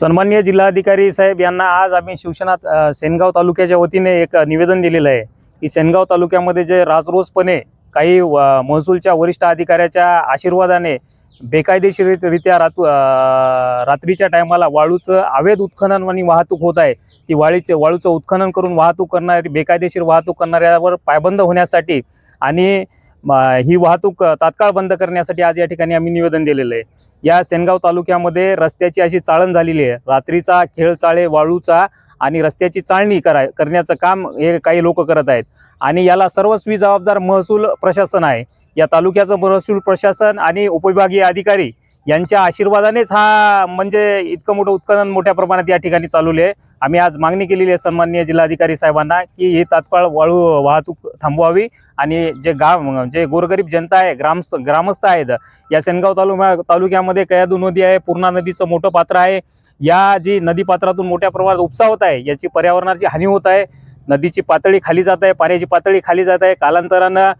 सन्मान्य जिल्हाधिकारी साहेब यांना आज आम्ही शिवसेना सेनगाव तालुक्याच्या वतीने एक निवेदन दिलेलं आहे. की सेनगाव तालुक्यामध्ये जे राजरोसपणे काही व- महसूलच्या वरिष्ठ अधिकाऱ्याच्या आशीर्वादाने बेकायदेशीररित्या रातू रात्रीच्या टायमाला वाळूचं अवैध उत्खनन आणि वाहतूक होत आहे. ती वाळीचे वाळूचं उत्खनन करून वाहतूक करणारी बेकायदेशीर वाहतूक करणाऱ्यावर पायबंद होण्यासाठी आणि ही वाहतूक तात्काळ बंद करण्यासाठी आज या ठिकाणी आम्ही निवेदन दिलेलं आहे. या सेनगाव तालुक्यामध्ये रस्त्याची अशी चाळण झालेली आहे. रात्रीचा खेळ चाळे वाळूचा आणि रस्त्याची चाळणी करा करण्याचं काम हे काही लोक करत आहेत. आणि याला सर्वस्वी जबाबदार महसूल प्रशासन आहे. या तालुक्याचं महसूल प्रशासन आणि उपविभागीय अधिकारी यांच्या आशीर्वादानेच हा म्हणजे इतकं मोठं उत्खनन मोठ्या प्रमाणात या ठिकाणी चालवले आहे आम्ही आज मागणी केलेली आहे सन्माननीय जिल्हाधिकारी साहेबांना की ही तात्काळ वाळू वाहतूक थांबवावी आणि जे गाव जे गोरगरीब जनता आहे ग्राम ग्रामस्थ आहेत या सेनगाव तालुका तालुक्यामध्ये कयादू नदी आहे पूर्णा नदीचं मोठं पात्र आहे. या जी नदी पात्रातून मोठ्या प्रमाणात उपसा होत आहे याची पर्यावरणाची हानी होत आहे. नदीची पातळी खाली जात आहे पाण्याची पातळी खाली जात आहे. कालांतरानं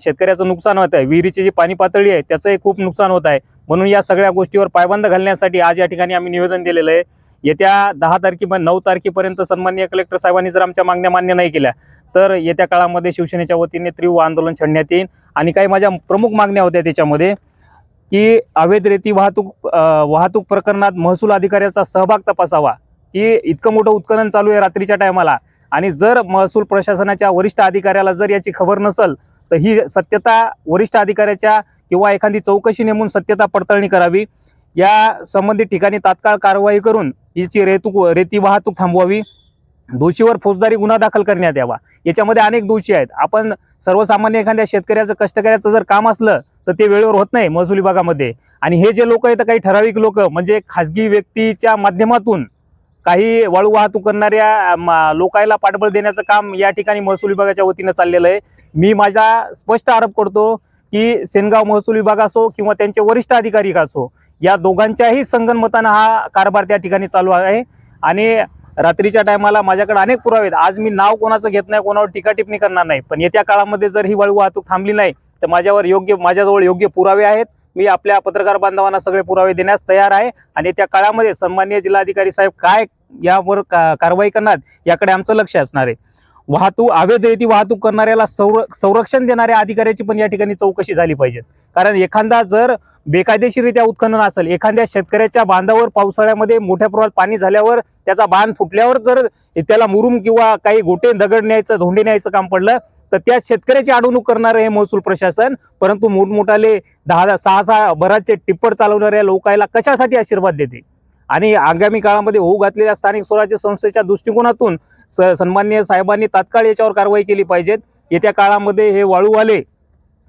शेतकऱ्याचं नुकसान होत आहे. विहिरीची जी पाणी पातळी आहे त्याचंही खूप नुकसान होत आहे. म्हणून या सगळ्या गोष्टीवर पायबंद घालण्यासाठी आज या ठिकाणी आम्ही निवेदन दिलेलं आहे. येत्या दहा तारखे नऊ तारखेपर्यंत सन्माननीय कलेक्टर साहेबांनी जर आमच्या मागण्या मान्य नाही केल्या तर येत्या काळामध्ये शिवसेनेच्या वतीने तीव्र आंदोलन छेडण्यात येईल. आणि काही माझ्या प्रमुख मागण्या होत्या त्याच्यामध्ये की अवैध रेती वाहतूक वाहतूक प्रकरणात महसूल अधिकाऱ्याचा सहभाग तपासावा की इतकं मोठं उत्खनन चालू आहे रात्रीच्या टायमाला. आणि जर महसूल प्रशासनाच्या वरिष्ठ अधिकाऱ्याला जर याची खबर नसल तर ही सत्यता वरिष्ठ अधिकाऱ्याच्या किंवा एखादी चौकशी नेमून सत्यता पडताळणी करावी या संबंधित ठिकाणी तात्काळ कारवाई करून हिची रेतूक रेती वाहतूक थांबवावी दोषीवर फौजदारी गुन्हा दाखल करण्यात यावा. याच्यामध्ये अनेक दोषी आहेत. आपण सर्वसामान्य एखाद्या शेतकऱ्याचं कष्टकऱ्याचं जर काम असलं तर ते वेळेवर होत नाही महसूल विभागामध्ये. आणि हे जे लोक आहेत काही ठराविक लोक म्हणजे खाजगी व्यक्तीच्या माध्यमातून काही वाळू वाहतूक करणाऱ्या लोकायला पाठबळ देण्याचं काम या ठिकाणी महसूल विभागाच्या वतीनं चाललेलं आहे. मी माझा स्पष्ट आरोप करतो की सेनगाव महसूल विभाग असो किंवा त्यांचे वरिष्ठ अधिकारी असो या दोघांच्याही संगनमतानं हा कारभार त्या ठिकाणी चालू आहे. आणि रात्रीच्या टायमाला माझ्याकडे अनेक पुरावे आहेत. आज मी नाव कोणाचं घेत नाही कोणावर टीकाटिपणी करणार नाही. पण येत्या काळामध्ये जर ही वाळू वाहतूक थांबली नाही तर माझ्यावर योग्य माझ्याजवळ योग्य पुरावे आहेत. मी आपल्या पत्रकार बांधवांना सगळे पुरावे देण्यास तयार आहे. आणि त्या काळामध्ये सन्माननीय जिल्हाधिकारी साहेब काय यावर का कारवाई करणार याकडे आमचं लक्ष असणार आहे. वाहतूक अवैध रेती वाहतूक करणाऱ्याला संर संरक्षण देणाऱ्या अधिकाऱ्याची पण या ठिकाणी चौकशी झाली पाहिजे. कारण एखादा जर बेकायदेशीररित्या उत्खनन असेल एखाद्या शेतकऱ्याच्या बांधावर पावसाळ्यामध्ये मोठ्या प्रमाणात पाणी झाल्यावर त्याचा बांध फुटल्यावर जर त्याला मुरुम किंवा काही गोटे दगड न्यायचं धोंडे न्यायचं काम पडलं तर त्या शेतकऱ्याची अडवणूक करणारं हे महसूल प्रशासन. परंतु मोठमोठाले दहा सहा सहा भराचे टिप्पर चालवणाऱ्या लोकायला कशासाठी आशीर्वाद देते आणि आगामी काळामध्ये होऊ घातलेल्या स्थानिक स्वराज्य संस्थेच्या दृष्टिकोनातून स सन्मान्य साहेबांनी तात्काळ याच्यावर कारवाई केली पाहिजेत. येत्या काळामध्ये हे वाळूवाले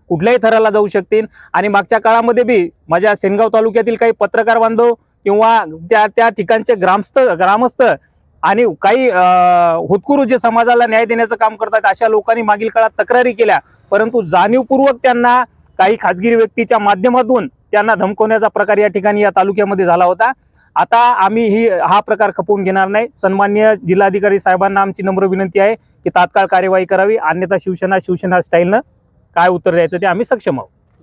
कुठल्याही थराला जाऊ शकतील आणि मागच्या काळामध्ये बी माझ्या सेनगाव तालुक्यातील काही पत्रकार बांधव किंवा त्या त्या ठिकाणचे ग्रामस्थ ग्रामस्थ आणि काही अं, होतकुरू जे समाजाला न्याय देण्याचं काम करतात अशा लोकांनी मागील काळात तक्रारी केल्या. परंतु जाणीवपूर्वक त्यांना काही खाजगी व्यक्तीच्या माध्यमातून त्यांना धमकवण्याचा प्रकार या ठिकाणी या तालुक्यामध्ये झाला होता. आता आम्ही ही हा प्रकार खपवून घेणार नाही. सन्मान्य जिल्हाधिकारी साहेबांना आमची नम्र विनंती आहे की तात्काळ कार्यवाही करावी. अन्यथा शिवसेना शिवसेना स्टाईलनं काय उत्तर द्यायचं ते आम्ही सक्षम आहोत.